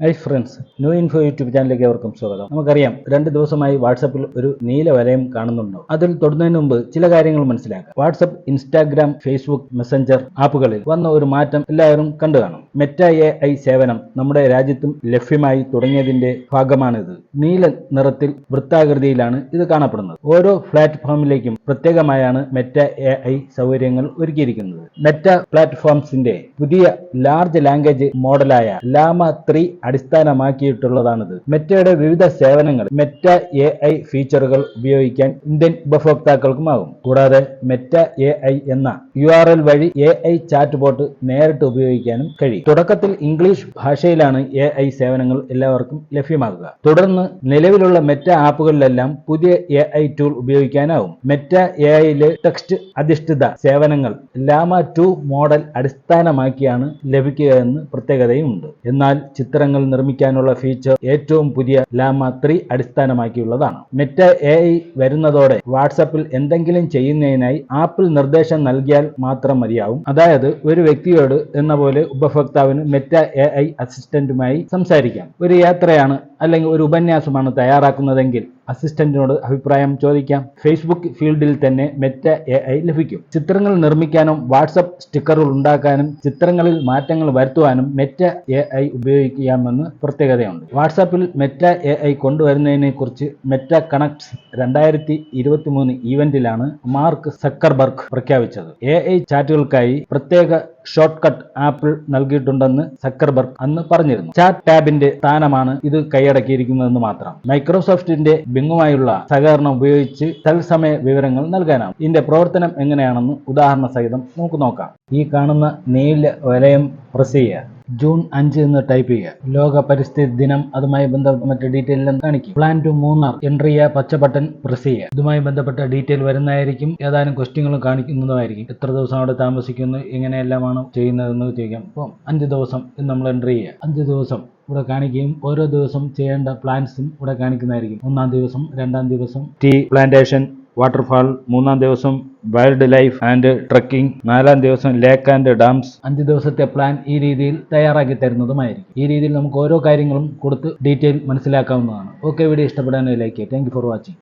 Hi friends new info YouTube ചാനലിലേക്ക് അവർക്കും സ്വാഗതം. നമുക്കറിയാം രണ്ട് ദിവസമായി വാട്സപ്പിൽ ഒരു നീല വലയം കാണുന്നുണ്ടോ. അതിൽ തൊടുന്നതിന് മുമ്പ് ചില കാര്യങ്ങൾ മനസ്സിലാക്കാം. വാട്സപ്പ് ഇൻസ്റ്റാഗ്രാം ഫേസ്ബുക്ക് മെസ്സഞ്ചർ ആപ്പുകളിൽ വന്ന ഒരു മാറ്റം എല്ലാവരും കണ്ടു കാണും. മെറ്റ എ ഐ സേവനം നമ്മുടെ രാജ്യത്തും ലഭ്യമായി തുടങ്ങിയതിന്റെ ഭാഗമാണിത്. നീല നിറത്തിൽ വൃത്താകൃതിയിലാണ് ഇത് കാണപ്പെടുന്നത്. ഓരോ പ്ലാറ്റ്ഫോമിലേക്കും പ്രത്യേകമായാണ് മെറ്റ എ ഐ സൗകര്യങ്ങൾ ഒരുക്കിയിരിക്കുന്നത്. മെറ്റ പ്ലാറ്റ്ഫോംസിന്റെ പുതിയ ലാർജ് ലാംഗ്വേജ് മോഡലായ ലാമ ത്രീ അടിസ്ഥാനമാക്കിയിട്ടുള്ളതാണിത്. മെറ്റയുടെ വിവിധ സേവനങ്ങൾ മെറ്റ എ ഐ ഫീച്ചറുകൾ ഉപയോഗിക്കാൻ ഇന്ത്യൻ ഉപഭോക്താക്കൾക്കുമാകും. കൂടാതെ മെറ്റ എ ഐ എന്ന യു ആർ എൽ വഴി എ ഐ ചാറ്റ് ബോട്ട് നേരിട്ട് ഉപയോഗിക്കാനും കഴിയും. തുടക്കത്തിൽ ഇംഗ്ലീഷ് ഭാഷയിലാണ് എ ഐ സേവനങ്ങൾ എല്ലാവർക്കും ലഭ്യമാകുക. തുടർന്ന് നിലവിലുള്ള മെറ്റ ആപ്പുകളിലെല്ലാം പുതിയ എ ഐ ടൂൾ ഉപയോഗിക്കാനാവും. മെറ്റ എ ഐയിലെ ടെക്സ്റ്റ് അധിഷ്ഠിത സേവനങ്ങൾ ലാമ ടു മോഡൽ അടിസ്ഥാനമാക്കിയാണ് ലഭിക്കുക എന്ന് പ്രത്യേകതയുമുണ്ട്. എന്നാൽ ചിത്രങ്ങൾ നിർമ്മിക്കാനുള്ള ഫീച്ചർ ഏറ്റവും പുതിയ ലാമ ത്രീ അടിസ്ഥാനമാക്കിയുള്ളതാണ്. മെറ്റ എ ഐ വരുന്നതോടെ വാട്സപ്പിൽ എന്തെങ്കിലും ചെയ്യുന്നതിനായി ആപ്പിൾ നിർദ്ദേശം നൽകിയാൽ മാത്രം മതിയാവും. അതായത് ഒരു വ്യക്തിയോട് എന്ന പോലെ ഉപഭോക്താവിന് മെറ്റ എ ഐ അസിസ്റ്റന്റുമായി സംസാരിക്കാം. ഒരു യാത്രയാണ് അല്ലെങ്കിൽ ഒരു ഉപന്യാസമാണ് തയ്യാറാക്കുന്നതെങ്കിൽ അസിസ്റ്റന്റിനോട് അഭിപ്രായം ചോദിക്കാം. ഫേസ്ബുക്ക് ഫീൽഡിൽ തന്നെ മെറ്റ എ ഐ ലഭിക്കും. ചിത്രങ്ങൾ നിർമ്മിക്കാനും വാട്സപ്പ് സ്റ്റിക്കറുകൾ ഉണ്ടാക്കാനും ചിത്രങ്ങളിൽ മാറ്റങ്ങൾ വരുത്തുവാനും മെറ്റ എ ഐ ഉപയോഗിക്കാമെന്ന് പ്രത്യേകതയുണ്ട്. വാട്സാപ്പിൽ മെറ്റ എ ഐ കൊണ്ടുവരുന്നതിനെ കുറിച്ച് മെറ്റ കണക്ട്സ് രണ്ടായിരത്തി ഇരുപത്തി മൂന്ന് ഈവന്റിലാണ് മാർക്ക് സക്കർബർഗ് പ്രഖ്യാപിച്ചത്. എ ഐ ചാറ്റുകൾക്കായി പ്രത്യേക ഷോർട്ട് കട്ട് ആപ്പിൾ നൽകിയിട്ടുണ്ടെന്ന് സക്കർബർഗ് അന്ന് പറഞ്ഞിരുന്നു. ചാറ്റ് ടാബിന്റെ സ്ഥാനമാണ് ഇത് കൈയടക്കിയിരിക്കുന്നതെന്ന് മാത്രം. മൈക്രോസോഫ്റ്റിന്റെ ബിങ്ങുമായുള്ള സഹകരണം ഉപയോഗിച്ച് തത്സമയ വിവരങ്ങൾ നൽകാനാവും. ഇതിന്റെ പ്രവർത്തനം എങ്ങനെയാണെന്ന് ഉദാഹരണ സഹിതം നമുക്ക് നോക്കാം. ഈ കാണുന്ന നീല വലയം പ്രസ് ചെയ്യുക. ജൂൺ അഞ്ച് എന്ന് ടൈപ്പ് ചെയ്യുക. ലോക പരിസ്ഥിതി ദിനം അതുമായി ബന്ധപ്പെട്ട മറ്റു ഡീറ്റെയിൽ എല്ലാം കാണിക്കും? പ്ലാൻ ടു മൂന്നാർ എൻട്രി ചെയ്യുക പച്ച ബട്ടൺ പ്രസ് ചെയ്യുക. ഇതുമായി ബന്ധപ്പെട്ട ഡീറ്റെയിൽ വരുന്നതായിരിക്കും ഏതാനും ക്വസ്റ്റ്യങ്ങളും കാണിക്കുന്നതായിരിക്കും എത്ര ദിവസം അവിടെ താമസിക്കുന്നു എങ്ങനെയെല്ലാമാണ് ചെയ്യുന്നതെന്ന് ചോദിക്കാം. അപ്പം അഞ്ച് ദിവസം നമ്മൾ എൻട്രി ചെയ്യുക. അഞ്ച് ദിവസം ഇവിടെ കാണിക്കുകയും ഓരോ ദിവസം ചെയ്യേണ്ട പ്ലാൻസും ഇവിടെ കാണിക്കുന്നതായിരിക്കും. ഒന്നാം ദിവസം രണ്ടാം ദിവസം ടീ പ്ലാന്റേഷൻ വാട്ടർഫാൾ മൂന്നാം ദിവസം വൈൽഡ് ലൈഫ് ആൻഡ് ട്രക്കിംഗ് നാലാം ദിവസം ലേക്ക് ആൻഡ് ഡാംസ് അഞ്ച് ദിവസത്തെ പ്ലാൻ ഈ രീതിയിൽ തയ്യാറാക്കി തരുന്നതുമായിരിക്കും. ഈ രീതിയിൽ നമുക്ക് ഓരോ കാര്യങ്ങളും കൊടുത്ത് ഡീറ്റെയിൽ മനസ്സിലാക്കാവുന്നതാണ്. ഓക്കെ വീഡിയോ ഇഷ്ടപ്പെടാനായി ലൈക്ക് ചെയ്യുക. Thank for watching